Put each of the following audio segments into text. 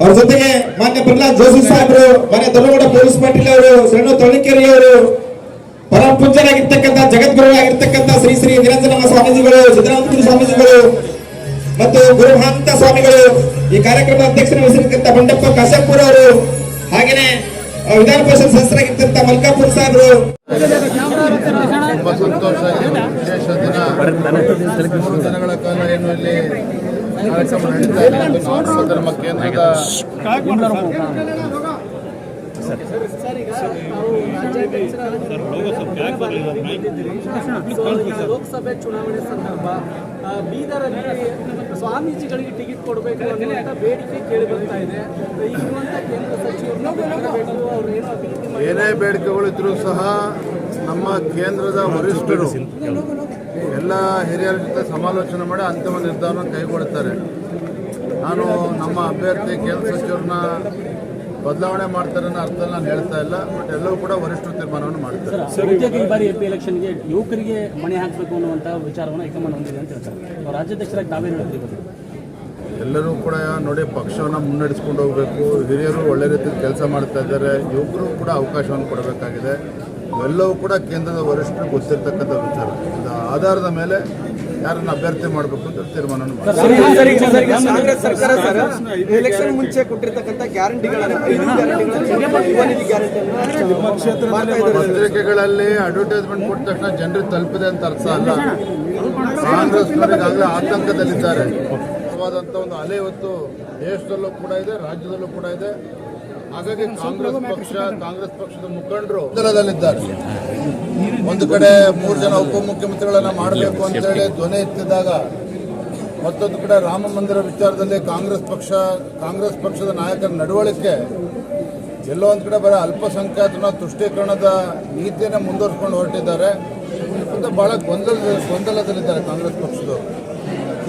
ಅವ್ರ ಜೊತೆಗೆ ಮಾನ್ಯ ಪ್ರಹ್ಲಾದ್ ಜೋಶಿ ಸಾಹೇಬರು ಮಾನ್ಯ ದೊಡ್ಡಗೌಡ ಪೊಲೀಸ್ ಪಾಟೀಲ್ ಅವರು ಶರಣು ತಳಿಕೆರೆ ಅವರು ಪರಮ ಪೂಜ್ಯರಾಗಿರ್ತಕ್ಕಂಥ ಜಗದ್ಗುರುಗಳಾಗಿರ್ತಕ್ಕಂಥ ಶ್ರೀ ಶ್ರೀ ನಿರಂಜನ ಸ್ವಾಮೀಜಿಗಳು ಸಿದ್ದರಾಮಪುರ ಸ್ವಾಮೀಜಿಗಳು ಮತ್ತು ಗುರುಮಹಾಂತ ಸ್ವಾಮಿಗಳು ಈ ಕಾರ್ಯಕ್ರಮದ ಅಧ್ಯಕ್ಷರ ವಹಿಸಿರ್ತಕ್ಕಂಥ ಬಂಡಪ್ಪ ಕಾಶಪ್ಪುರ ಅವರು ಹಾಗೇನೆ ವಿಧಾನ ಪರಿಷತ್ ಸದಸ್ಯರಾಗಿರ್ತಕ್ಕಂಥ ಮಲ್ಕಾಪುರ ಸಾಹೇಬರು. ತುಂಬಾ ಸಂತೋಷ ಇದು ವಿಶೇಷ ದಿನ. ದಿನಗಳ ಕಾಲ ಏನು ಇಲ್ಲಿ? ಕೇಂದ್ರದ ಲೋಕಸಭೆ ಚುನಾವಣೆ ಸಂದರ್ಭ ಬೀದರಲ್ಲಿ ಸ್ವಾಮೀಜಿಗಳಿಗೆ ಟಿಕೆಟ್ ಕೊಡಬೇಕು ಅನ್ನುವಂಥ ಬೇಡಿಕೆ ಕೇಳಿ ಬರ್ತಾ ಇದೆ. ಈಗಿರುವಂಥ ಕೇಂದ್ರ ಸಚಿವರು ಏನೇ ಬೇಡಿಕೆಗಳಿದ್ರು ಸಹ ನಮ್ಮ ಕೇಂದ್ರದ ವರಿಷ್ಠರು ಎಲ್ಲ ಹಿರಿಯರ ಜೊತೆ ಸಮಾಲೋಚನೆ ಮಾಡಿ ಅಂತಿಮ ನಿರ್ಧಾರವನ್ನು ಕೈಗೊಳ್ಳುತ್ತಾರೆ. ನಾನು ನಮ್ಮ ಅಭ್ಯರ್ಥಿ ಕೇಂದ್ರ ಸಚಿವರನ್ನ ಬದಲಾವಣೆ ಮಾಡ್ತಾರೆ ಅನ್ನೋ ಅರ್ಥ ನಾನು ಹೇಳ್ತಾ ಇಲ್ಲ ಬಟ್ ಎಲ್ಲವೂ ಕೂಡ ವರಿಷ್ಠ ತೀರ್ಮಾನವನ್ನು ಮಾಡ್ತಾರೆ. ಬಹುತೇಕ ಈ ಬಾರಿ ಎಂ ಪಿ ಎಲೆಕ್ಷನ್ಗೆ ಯುವಕರಿಗೆ ಮಣೆ ಹಾಕಬೇಕು ಅನ್ನುವಂಥ ವಿಚಾರವನ್ನು ಹೈಕಮಾಂಡ್ ಹೊಂದಿದೆ ಅಂತ ಹೇಳ್ತಾರೆ. ರಾಜ್ಯಾಧ್ಯಕ್ಷರಾಗಿ ತಾವೇ ಹೇಳ್ತೀವಿ? ಎಲ್ಲರೂ ಕೂಡ ನೋಡಿ ಪಕ್ಷವನ್ನು ಮುನ್ನಡೆಸ್ಕೊಂಡು ಹೋಗಬೇಕು. ಹಿರಿಯರು ಒಳ್ಳೆ ರೀತಿಯಲ್ಲಿ ಕೆಲಸ ಮಾಡ್ತಾ ಇದ್ದಾರೆ. ಯುವಕರು ಕೂಡ ಅವಕಾಶವನ್ನು ಕೊಡಬೇಕಾಗಿದೆ. ಇವೆಲ್ಲವೂ ಕೂಡ ಕೇಂದ್ರದ ವರಿಷ್ಠರು ಗೊತ್ತಿರ್ತಕ್ಕಂಥ ವಿಚಾರ. ಆಧಾರದ ಮೇಲೆ ಯಾರನ್ನ ಅಭ್ಯರ್ಥಿ ಮಾಡಬೇಕು ಅಂತ ತೀರ್ಮಾನ ಮಾಡ್ತಾರೆ. ಕಾಂಗ್ರೆಸ್ ಸರ್ಕಾರ ಸರ್ ಎಲೆಕ್ಷನ್ ಮುಂಚೆ ಕೊಟ್ಟಿರ್ತಕ್ಕಂಥ ಪತ್ರಿಕೆಗಳಲ್ಲಿ ಅಡ್ವರ್ಟೈಸ್ಮೆಂಟ್ ಕೊಟ್ಟ ತಕ್ಷಣ ಜನರಿಗೆ ತಲುಪಿದೆ ಅಂತ ಅರ್ಥ ಅಲ್ಲ. ಕಾಂಗ್ರೆಸ್ ಆತಂಕದಲ್ಲಿದ್ದಾರೆ. ಒಂದು ಅಲೆ ಇವತ್ತು ದೇಶದಲ್ಲೂ ಕೂಡ ಇದೆ ರಾಜ್ಯದಲ್ಲೂ ಕೂಡ ಇದೆ. ಹಾಗಾಗಿ ಕಾಂಗ್ರೆಸ್ ಪಕ್ಷ ಕಾಂಗ್ರೆಸ್ ಪಕ್ಷದ ಮುಖಂಡರು ಗೊಂದಲದಲ್ಲಿದ್ದಾರೆ. ಒಂದು ಕಡೆ ಮೂರು ಜನ ಉಪಮುಖ್ಯಮಂತ್ರಿಗಳನ್ನ ಮಾಡಬೇಕು ಅಂತೇಳಿ ಧ್ವನಿ ಎತ್ತಿದಾಗ ಮತ್ತೊಂದು ಕಡೆ ರಾಮ ಮಂದಿರ ವಿಚಾರದಲ್ಲಿ ಕಾಂಗ್ರೆಸ್ ಪಕ್ಷ ಕಾಂಗ್ರೆಸ್ ಪಕ್ಷದ ನಾಯಕರ ನಡವಳಿಕೆ ಎಲ್ಲೋ ಒಂದು ಕಡೆ ಬರೀ ಅಲ್ಪಸಂಖ್ಯಾತನ ತುಷ್ಟೀಕರಣದ ನೀತಿಯನ್ನು ಮುಂದುವರಿಸ್ಕೊಂಡು ಹೊರಟಿದ್ದಾರೆ. ಮತ್ತು ಭಾಳ ಗೊಂದಲ ಗೊಂದಲದಲ್ಲಿದ್ದಾರೆ ಕಾಂಗ್ರೆಸ್ ಪಕ್ಷದವರು.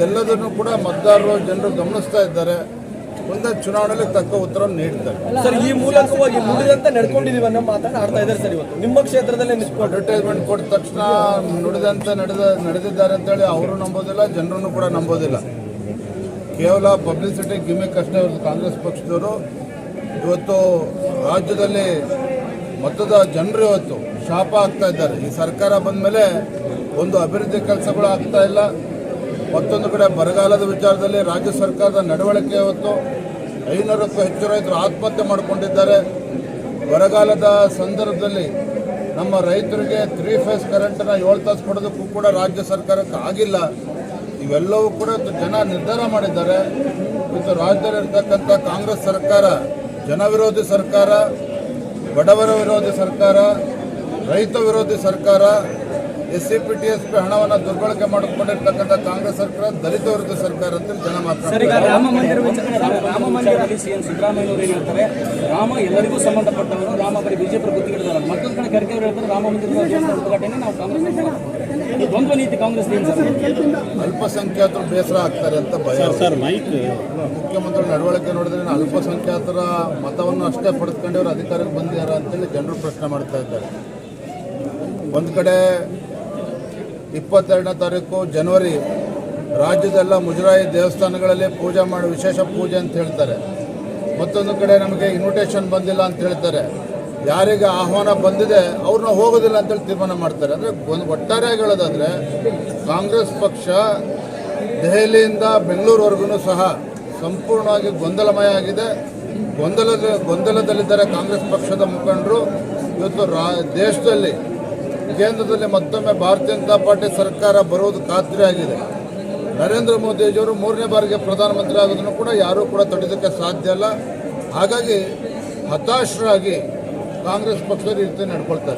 ಎಲ್ಲದನ್ನು ಕೂಡ ಮತದಾರರು ಜನರು ಗಮನಿಸ್ತಾ ಇದ್ದಾರೆ. ಮುಂದೆ ಚುನಾವಣೆಯಲ್ಲಿ ತಕ್ಕ ಉತ್ತರ ನೀಡ್ತಾರೆ. ಸರ್ ಈ ಮೂಲಕವಾಗಿ ನುಡಿದಂತೆ ನಡ್ಕೊಂಡಿದೀವಿ ಅನ್ನೋ ಮಾತನ್ನ ಆಡ್ತಾ ಇದ್ದಾರೆ ಸರ್ ಇವತ್ತು. ನಿಮ್ಮ ಕ್ಷೇತ್ರದಲ್ಲಿ ಅಡ್ವರ್ಟೈಸ್ಮೆಂಟ್ ಕೊಟ್ಟ ತಕ್ಷಣ ನುಡಿದಂತೆ ನಡೆದ ನಡೆದಿದ್ದಾರೆ ಅಂತೇಳಿ ಅವರು ನಂಬೋದಿಲ್ಲ ಜನರನ್ನು ಕೂಡ ನಂಬೋದಿಲ್ಲ. ಕೇವಲ ಪಬ್ಲಿಸಿಟಿ ಗಿಮಿಕ್ ಅಷ್ಟೇ ಇರೋದು ಕಾಂಗ್ರೆಸ್ ಪಕ್ಷದವರು. ಇವತ್ತು ರಾಜ್ಯದಲ್ಲಿ ಮತದ ಜನರು ಇವತ್ತು ಶಾಪ ಆಗ್ತಾ ಇದ್ದಾರೆ. ಈ ಸರ್ಕಾರ ಬಂದ ಮೇಲೆ ಒಂದು ಅಭಿವೃದ್ಧಿ ಕೆಲಸಗಳು ಆಗ್ತಾ ಇಲ್ಲ. ಮತ್ತೊಂದು ಕಡೆ ಬರಗಾಲದ ವಿಚಾರದಲ್ಲಿ ರಾಜ್ಯ ಸರ್ಕಾರದ ನಡವಳಿಕೆ ಇವತ್ತು ಐನೂರಕ್ಕೂ ಹೆಚ್ಚು ರೈತರು ಆತ್ಮಹತ್ಯೆ ಮಾಡಿಕೊಂಡಿದ್ದಾರೆ. ಬರಗಾಲದ ಸಂದರ್ಭದಲ್ಲಿ ನಮ್ಮ ರೈತರಿಗೆ ತ್ರೀ ಫೇಸ್ ಕರೆಂಟನ್ನು ಏಳು ತಾಸು ಕೊಡೋದಕ್ಕೂ ಕೂಡ ರಾಜ್ಯ ಸರ್ಕಾರಕ್ಕೆ ಆಗಿಲ್ಲ. ಇವೆಲ್ಲವೂ ಕೂಡ ಜನ ನಿರ್ಧಾರ ಮಾಡಿದ್ದಾರೆ. ಇವತ್ತು ರಾಜ್ಯದಲ್ಲಿರ್ತಕ್ಕಂಥ ಕಾಂಗ್ರೆಸ್ ಸರ್ಕಾರ ಜನವಿರೋಧಿ ಸರ್ಕಾರ, ಬಡವರ ವಿರೋಧಿ ಸರ್ಕಾರ, ರೈತ ವಿರೋಧಿ ಸರ್ಕಾರ S C P T S P ಹಣವನ್ನು ದುರ್ಬಳಕೆ ಮಾಡಿಕೊಂಡಿರ್ತಕ್ಕಂಥ ಕಾಂಗ್ರೆಸ್ ಸರ್ಕಾರ ದಲಿತ ವಿರುದ್ಧ ಸರ್ಕಾರ ಅಂತ ಜನ ಮಾತಾಡ್ತಾರೆ. ರಾಮ ಮಂದಿರ ವಿಚಾರ ರಾಮ ಮಂದಿರದಲ್ಲಿ ಸಿಎಂ ಸಿದ್ದರಾಮಯ್ಯನವರು ಏನು ಹೇಳ್ತಾರೆ? ರಾಮ ಎಲ್ಲರಿಗೂ ಸಂಬಂಧಪಟ್ಟವರು ರಾಮ ಬರೀ ಬಿಜೆಪಿ ಗುತ್ತಿಗೆದಾರ ಮತ್ತೊಂದು ಕಡೆ ಕರ್ಕೆ ಅವರು ಹೇಳ್ತಾರೆ ರಾಮ ಮಂದಿರದ ಉದ್ಘಾಟನೆ ನಾವು ಕಾಂಗ್ರೆಸ್ ದ್ವಂದ್ವ ನೀತಿ ಕಾಂಗ್ರೆಸ್ ಅಲ್ಪಸಂಖ್ಯಾತರು ಬೇಸರ ಆಗ್ತಾರೆ ಅಂತ ಭಯ ಸರ್ ಮೈಕ್ ಮುಖ್ಯಮಂತ್ರಿ ನಡವಳಿಕೆ ನೋಡಿದ್ರೆ ಅಲ್ಪಸಂಖ್ಯಾತರ ಮತವನ್ನು ಅಷ್ಟೇ ಪಡೆದುಕೊಂಡವರು ಅಧಿಕಾರಕ್ಕೆ ಬಂದಿದ್ದಾರೆ ಅಂತೇಳಿ ಜನರು ಪ್ರಶ್ನೆ ಮಾಡ್ತಾ ಇದ್ದಾರೆ. ಒಂದು ಕಡೆ ಇಪ್ಪತ್ತೆರಡನೇ ತಾರೀಕು ಜನವರಿ ರಾಜ್ಯದೆಲ್ಲ ಮುಜರಾಯಿ ದೇವಸ್ಥಾನಗಳಲ್ಲಿ ಪೂಜೆ ಮಾಡಿ, ವಿಶೇಷ ಪೂಜೆ ಅಂತ ಹೇಳ್ತಾರೆ. ಮತ್ತೊಂದು ಕಡೆ ನಮಗೆ ಇನ್ವಿಟೇಷನ್ ಬಂದಿಲ್ಲ ಅಂತ ಹೇಳ್ತಾರೆ. ಯಾರಿಗೆ ಆಹ್ವಾನ ಬಂದಿದೆ, ಅವ್ರನ್ನ ಹೋಗೋದಿಲ್ಲ ಅಂತೇಳಿ ತೀರ್ಮಾನ ಮಾಡ್ತಾರೆ. ಅಂದರೆ ಒಂದು ಒಟ್ಟಾರೆಯಾಗಿ ಹೇಳೋದಾದರೆ, ಕಾಂಗ್ರೆಸ್ ಪಕ್ಷ ದೆಹಲಿಯಿಂದ ಬೆಂಗಳೂರುವರೆಗೂ ಸಹ ಸಂಪೂರ್ಣವಾಗಿ ಗೊಂದಲಮಯ ಆಗಿದೆ. ಗೊಂದಲದ, ಗೊಂದಲದಲ್ಲಿದ್ದಾರೆ ಕಾಂಗ್ರೆಸ್ ಪಕ್ಷದ ಮುಖಂಡರು. ಇವತ್ತು ರಾ, ದೇಶದಲ್ಲಿ ಕೇಂದ್ರದಲ್ಲಿ ಮತ್ತೊಮ್ಮೆ ಭಾರತೀಯ ಜನತಾ ಪಾರ್ಟಿ ಸರ್ಕಾರ ಬರುವುದು ಖಾತ್ರಿ ಆಗಿದೆ. ನರೇಂದ್ರ ಮೋದಿಜಿಯವರು ಮೂರನೇ ಬಾರಿಗೆ ಪ್ರಧಾನಮಂತ್ರಿ ಆಗೋದನ್ನು ಕೂಡ ಯಾರೂ ಕೂಡ ತಡೆಯೋದಕ್ಕೆ ಸಾಧ್ಯ ಇಲ್ಲ ಹಾಗಾಗಿ ಹತಾಶರಾಗಿ ಕಾಂಗ್ರೆಸ್ ಪಕ್ಷದ ರೀತಿ ನಡ್ಕೊಳ್ತಾರೆ